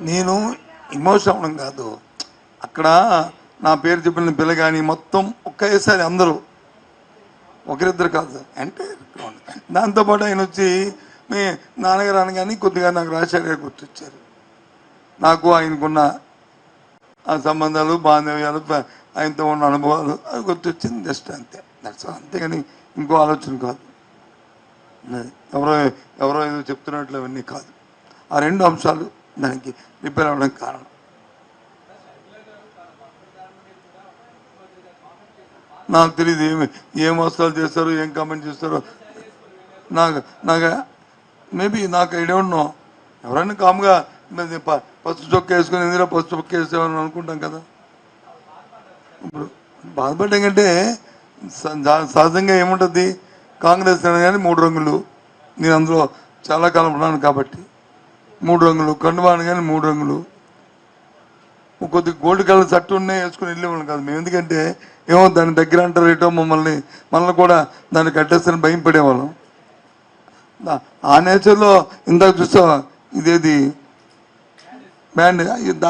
నేను ఇమోషన్ అవ్వడం కాదు. అక్కడ నా పేరు చెప్పిన పిల్ల కానీ మొత్తం ఒకేసారి అందరూ ఒకరిద్దరు కాదు. అంటే దాంతోపాటు ఆయన వచ్చి మీ నాన్నగారు అనగానే కొద్దిగా నాకు రాజశేఖర్ గారు గుర్తొచ్చారు. నాకు ఆయనకున్న ఆ సంబంధాలు బాంధవ్యాలు ఆయనతో ఉన్న అనుభవాలు అది గుర్తొచ్చింది జస్ట్ అంతే. దట్స్ అంతేగాని ఇంకో ఆలోచన కాదు. ఎవరో ఎవరో ఏదో చెప్తున్నట్లు అవన్నీ కాదు. ఆ రెండు అంశాలు దానికి రిపేర్ అవ్వడానికి కారణం. నాకు తెలియదు ఏమి ఏం వస్తాలు చేస్తారో ఏం కామెంట్ చేస్తారో. నాకు నాకు మేబీ నాకు ఐ డోంట్ ఎవరైనా కామ్గా పసుపు చొక్క వేసుకొని ఎందులో పసుపు చొక్క వేసామని అనుకుంటాం కదా. ఇప్పుడు బాధపడ్డం కంటే స- సహజంగా ఏముంటుంది? కాంగ్రెస్ అనగానే మూడు రంగులు. నేను అందులో చాలా కాలం ఉన్నాను కాబట్టి మూడు రంగులు. కండువా అనగానే మూడు రంగులు. కొద్ది గోల్డ్ కలర్ షర్ట్ ఉన్నాయి వేసుకుని వెళ్ళేవాళ్ళం కాదు మేము. ఎందుకంటే ఏమో దాని దగ్గర అంటారు ఏటో మమ్మల్ని మనల్ని కూడా దాన్ని కట్టేస్తారని భయం పడేవాళ్ళం. ఆ నేచర్లో ఇందాక చూసా ఇదేది? బ్యాండ్.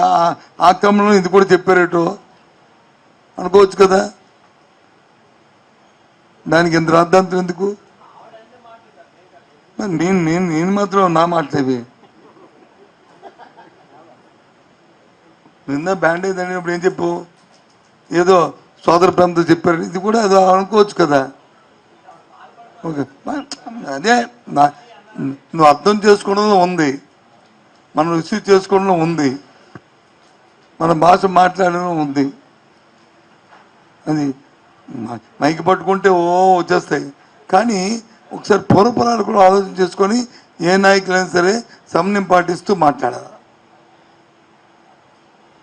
ఆ క్రమంలో ఇది కూడా చెప్పారేటో అనుకోవచ్చు కదా? దానికి ఎంత రాద్ధాంతం ఎందుకు? మరి నేను నేను నేను మాత్రం నా మాట్లాడేవి నిన్న బ్యాండేజ్ అనేప్పుడు ఏం చెప్పు? ఏదో సోదర ప్రేమతో చెప్పారు. ఇది కూడా ఏదో అనుకోవచ్చు కదా. ఓకే. అదే నా నువ్వు అర్థం చేసుకోవడంలో ఉంది. మనం రిసీవ్ చేసుకోవడంలో ఉంది. మన భాష మాట్లాడడంలో ఉంది. అది మైకి పట్టుకుంటే ఓ వచ్చేస్తాయి. కానీ ఒకసారి పొరపరాలు కూడా ఆలోచన చేసుకొని ఏ నాయకులైనా సరే సమన్యం పాటిస్తూ మాట్లాడాలి.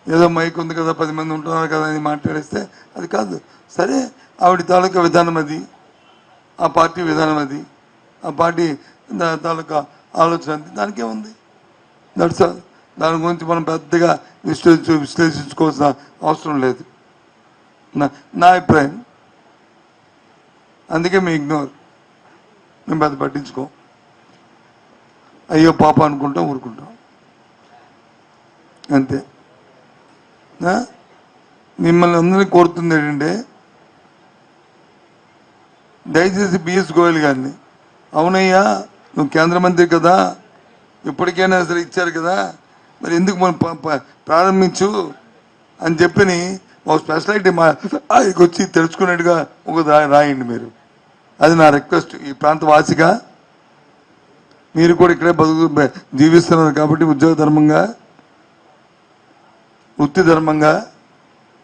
ఏదో మైక్ ఉంది కదా పది మంది ఉంటున్నారు కదా అని మాట్లాడేస్తే అది కాదు. సరే ఆవిడ తాలూకా విధానం అది. ఆ పార్టీ విధానం అది. ఆ పార్టీ తాలూకా ఆలోచన అది. దానికే ఉంది. దట్స్ దాని గురించి మనం పెద్దగా విశ్లేషించు విశ్లేషించుకోవాల్సిన అవసరం లేదు. నా నా అభిప్రాయం. అందుకే మేము ఇగ్నోర్. మేము పెద్ద పట్టించుకోం. అయ్యో పాప అనుకుంటాం ఊరుకుంటాం. అంతే. మిమ్మల్ని అందరినీ కోరుతుంది ఏంటంటే దయచేసి బిఎస్ గోయల్ గారిని అవునయ్యా నువ్వు కేంద్ర మంత్రి కదా ఇప్పటికైనా సరే ఇచ్చారు కదా మరి ఎందుకు మనం ప్రారంభించు అని చెప్పని ఒక స్పెషాలిటీ మా ఆయనకు వచ్చి తెలుసుకునేట్టుగా ఒక రాయండి మీరు. అది నా రిక్వెస్ట్ ఈ ప్రాంత వాసిగా మీరు కూడా ఇక్కడే బతుకు జీవిస్తున్నారు కాబట్టి ఉద్యోగ ధర్మంగా వృత్తి ధర్మంగా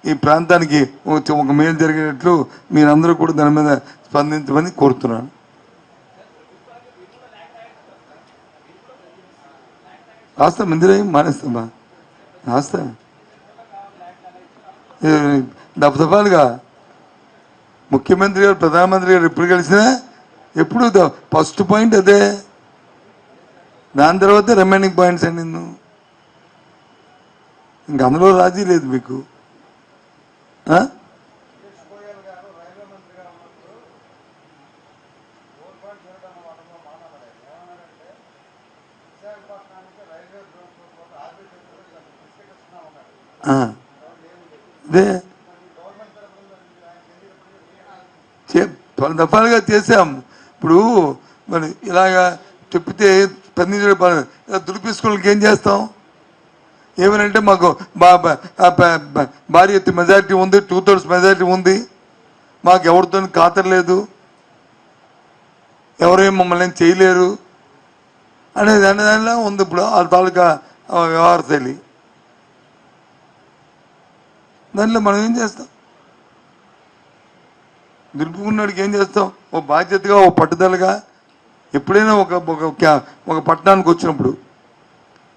ఈ ప్రాంతానికి ఒక మేలు జరిగేటట్లు మీరందరూ కూడా దాని మీద స్పందించమని కోరుతున్నాను. రాస్తా మందిరం ఏం మానేస్తామా? రాస్తా. ఏ, దఫదఫాలుగా ముఖ్యమంత్రి గారు ప్రధానమంత్రి గారు ఎప్పుడు కలిసినా ఎప్పుడు ఫస్ట్ పాయింట్ అదే. దాని తర్వాత రిమైనింగ్ పాయింట్స్ అండి నువ్వు ఇంక అందులో రాజీ లేదు మీకు. ఆ? ఆ. అదే పలు దఫాలుగా చేసాం ఇప్పుడు మరి ఇలాగా చెప్పితే స్పందించడం పని- ఇలా దులిపేసుకోవడానికి ఏం చేస్తాం? ఏమనంటే మాకు బా భారీ ఎత్తు మెజారిటీ ఉంది టూ థర్డ్స్ మెజారిటీ ఉంది. మాకు ఎవరితో కాతరలేదు ఎవరేం మమ్మల్ని ఏం చేయలేరు. అనేది అనేదానిలా ఉంది ఇప్పుడు ఆ తాలూకా వ్యవహార శైలి. దానిలో మనం ఏం చేస్తాం? నిలుపుకున్నాడికి ఏం చేస్తావు? ఓ బాధ్యతగా ఓ పట్టుదలగా? ఎప్పుడైనా ఒక ఒక క్యా- ఒక పట్టణానికి వచ్చినప్పుడు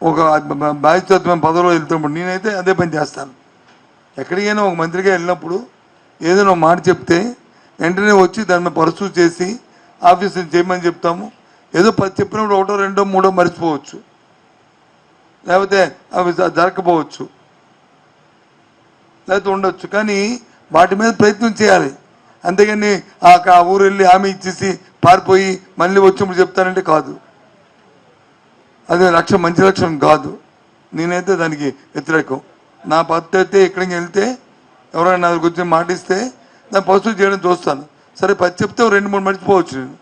ఒక బాధ్యతమైన పదవిలో వెళ్తున్నప్పుడు నేనైతే అదే పని చేస్తాను. ఎక్కడికైనా ఒక మంత్రిగా వెళ్ళినప్పుడు ఏదైనా ఒక మాట చెప్తే వెంటనే వచ్చి దాని మీద పరుసు చేసి ఆఫీస్ చేయమని చెప్తాము. ఏదో పది చెప్పినప్పుడు ఒకటో రెండో మూడో మర్చిపోవచ్చు. లేకపోతే అవి జరగకపోవచ్చు. లేకపోతే ఉండొచ్చు. కానీ వాటి మీద ప్రయత్నం చేయాలి. అంతేగాని ఆ ఊరు వెళ్ళి హామీ ఇచ్చేసి పారిపోయి మళ్ళీ వచ్చినప్పుడు చెప్తానంటే కాదు. అదే లక్ష్యం మంచి లక్ష్యం కాదు. నేనైతే దానికి వ్యతిరేకం. నా పద్ధతి అయితే ఎక్కడికి వెళ్తే ఎవరైనా నా దగ్గరికి వచ్చి మాటిస్తే దాన్ని పసుపు చేయడం చూస్తాను. సరే పది చెప్తే రెండు మూడు మర్చిపోవచ్చు నేను.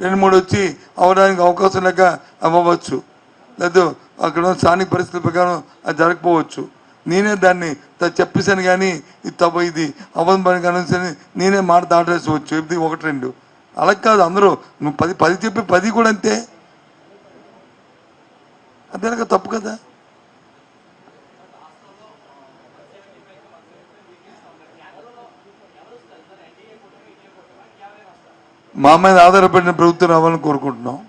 రెండు మూడు వచ్చి అవడానికి అవకాశం లేక అవ్వచ్చు లేదు అక్కడ స్థానిక పరిస్థితుల ప్రకారం అది జరగకపోవచ్చు. నేనే దాన్ని చెప్పేశాను చెప్పేసాను కానీ ఇది తప్ప ఇది అవ్వదు కానీ నేనే మాట దాటేసవచ్చు ఇది ఒకటి రెండు. అలా కాదు అందరూ నువ్వు పది పది చెప్పి పది కూడా అంతే. అంతేనక తప్పు కదా? మా మీద ఆధారపడిన ప్రభుత్వం రావాలని కోరుకుంటున్నాం.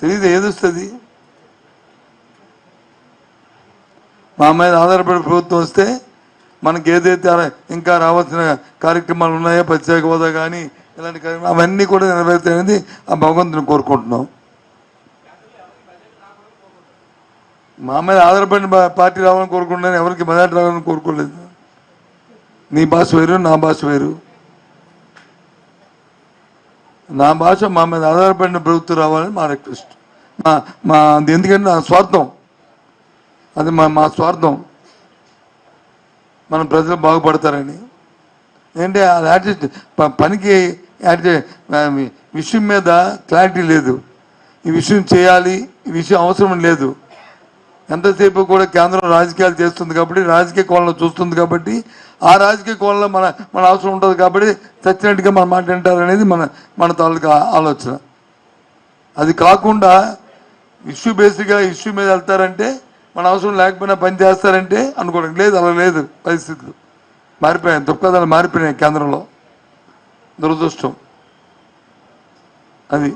తెలియదు ఏది మా మీద ఆధారపడిన ప్రభుత్వం వస్తే మనకి ఏదైతే ఇంకా రావాల్సిన కార్యక్రమాలు ఉన్నాయో ప్రత్యేక హోదా కానీ ఇలాంటి కార్యక్రమాలు అవన్నీ కూడా నెరవేర్తాయనేది ఆ భగవంతుని కోరుకుంటున్నాం. మా మీద ఆధారపడిన పార్టీ రావాలని కోరుకుంటున్నాను ఎవరికి మెజార్టీ రావాలని కోరుకోలేదు. నీ భాష వేరు నా భాష వేరు. నా భాష మా మీద ఆధారపడిన ప్రభుత్వం రావాలని మా రిక్వెస్ట్. మా మా అది ఎందుకంటే నా స్వార్థం. అది మా మా స్వార్థం. మన ప్రజలు బాగుపడతారని. ఏంటంటే అది యాటిట్యూడ్ పనికి యాటిట్యూడ్ విషయం మీద క్లారిటీ లేదు. ఈ విషయం చేయాలి ఈ విషయం అవసరం లేదు. ఎంతసేపు కూడా కేంద్రం రాజకీయాలు చేస్తుంది కాబట్టి రాజకీయ కోణంలో చూస్తుంది కాబట్టి ఆ రాజకీయ కోణంలో మన మన అవసరం ఉంటుంది కాబట్టి చచ్చినట్టుగా మన మాట వింటారనేది మన మన తాలూకా ఆలోచన. అది కాకుండా ఇష్యూ బేసిక్గా ఇష్యూ మీద వెళ్తారంటే మన అవసరం లేకపోయినా పని చేస్తారంటే అనుకోవడం లేదు అలా లేదు. పరిస్థితులు మారిపోయాయి. దుఃఖాలు మారిపోయినాయి కేంద్రంలో. దురదృష్టం. అది.